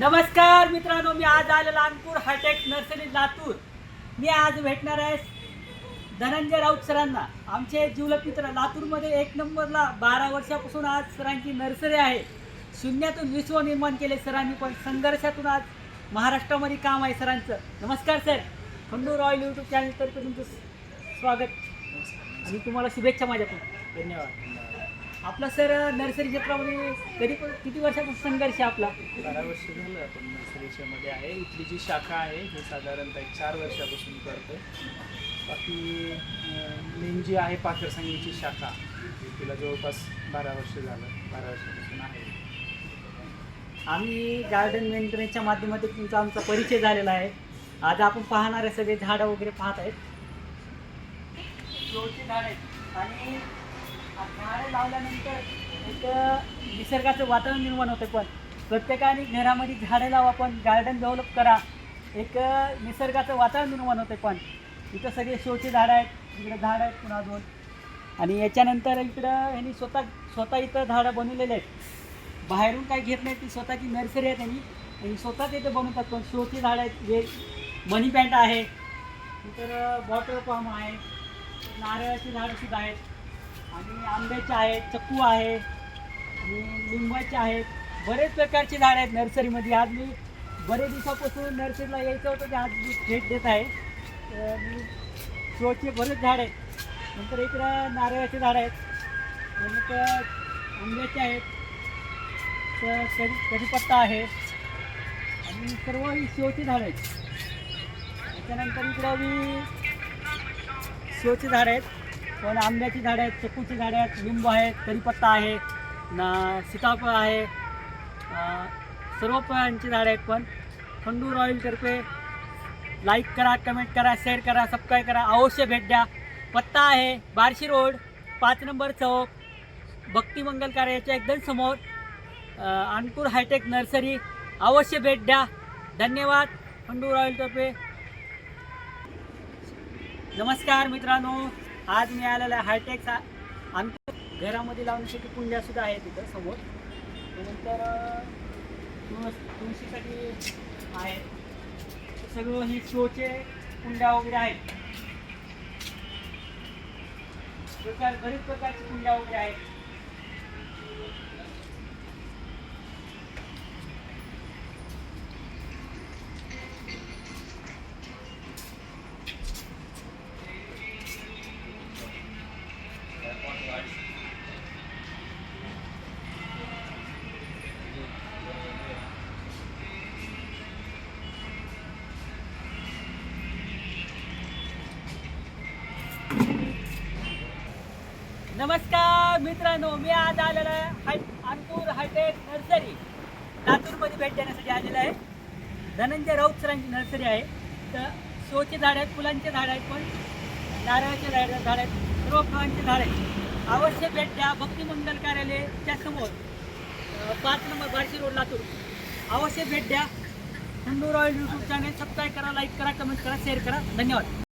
नमस्कार मित्रांनो मी आज आलेलो Nagpur high tech nursery Latur. मी आज भेटणार आहे धनंजय राऊत सरांना. आमचे जिवलग मित्र लातूरमध्ये एक नंबरला बारा वर्षापासून आज सरांची नर्सरी आहे. शून्यातून विश्व निर्माण केले सरांनी पण संघर्षातून आज महाराष्ट्रामध्ये काम आहे सरांचं. नमस्कार सर. खंडू रॉयल यूट्यूब चॅनलतर्फे तुमचं स्वागत. आणि तुम्हाला शुभेच्छा माझ्याकडून. धन्यवाद. आपला सर नर्सरी क्षेत्रामध्ये कधी पण किती वर्षापासून संघर्ष आहे आपला? बारा वर्ष झालं आपण नर्सरीच्या मध्ये आहे. इथली जी शाखा आहे हे साधारणतः एक चार वर्षापासून करतो बाकी मेन जी आहे पाखरसंगीची शाखा तिला जवळपास बारा वर्ष झालं. बारा वर्षापासून आहे. आम्ही गार्डन मेंटेनन्सच्या माध्यमातून तुमचा आमचा परिचय झालेला आहे. आज आपण पाहणारे सगळे झाडं वगैरे पाहत आहेत. झाड आहेत. आणि झाडं लावल्यानंतर एक निसर्गाचं वातावरण निर्माण होतं पण प्रत्येकाने घरामध्ये झाडं लावा पण गार्डन डेव्हलप करा. एक निसर्गाचं वातावरण निर्माण होतं पण इथं सगळे शोची झाडं आहेत इकडे झाडं आहेत पुन्हा दोन. आणि याच्यानंतर इकडं ह्यांनी स्वतः स्वतः इथं झाडं बनवलेले आहेत. बाहेरून काही घेत नाही ती स्वतःची नर्सरी आहे त्यांनी. आणि स्वतःच इथं बनवतात पण शोची झाडं आहेत जे मनी पॅन्ट आहे. नंतर बॉटल पाम आहे. नारळाची झाडं सुद्धा आहेत. आणि आंब्याचे आहेत चक्कू आहे आणि लिंबाचे आहेत. बरेच प्रकारचे झाडं आहेत नर्सरीमध्ये. आज मी बरेच दिवसापासून नर्सरीला यायचं होतं ते आज मी भेट देत आहे. तर मी शोचे बरेच झाड आहेत. नंतर इकडं नारळाचे झाडं आहेत. नंतर आंब्याचे आहेत. तर कधी कढीपत्ता आहे. आणि सर्व ही शेवची झाडं आहेत. त्याच्यानंतर इकडं मी शेवची झाडं आहेत. पण आंब्याची झाडं आहेत चक्कूची झाडं आहेत लिंबू आहेत करीपत्ता आहे ना सीताफळ आहे. सर्व फळांची झाडं आहेत पण खंडूर ऑइलतर्फे लाईक करा कमेंट करा शेअर करा सबस्क्राईब करा. अवश्य भेट द्या. पत्ता आहे बार्शी रोड पाच नंबर चौक भक्ती मंगल कार्याच्या एकदम समोर अ, अनपूर हायटेक नर्सरी. अवश्य भेट द्या. धन्यवाद. खंडूर ऑइलतर्फे नमस्कार मित्रांनो. आज मी आलेला आहे हायटेकचा घरामध्ये लावण्यासाठी कुंड्या सुद्धा आहेत तिथं समोर. त्यानंतर तुळस तुळशीसाठी आहे. सगळं ही शोचे कुंड्या वगैरे आहेत. प्रकार बरेच प्रकारची कुंड्या वगैरे आहेत. नमस्कार मित्रांनो मी आज आलेलो आहे हाय अनपूर हायटेक नर्सरी. लातूरमध्ये भेट देण्यासाठी आलेलो आहे. धनंजय राऊत सरांची नर्सरी आहे. तर शोचे झाड आहेत फुलांचे झाड आहेत पण नारळाचे झाड झाड आहेत सर्व फळांचे झाड आहेत. अवश्य भेट द्या भक्तिमंगल कार्यालयच्या कार्यालयाच्या समोर. पाच नंबर बारशी रोड लातूर. अवश्य भेट द्या. Khandur oil YouTube channel subscribe करा लाईक करा कमेंट करा शेअर करा. धन्यवाद.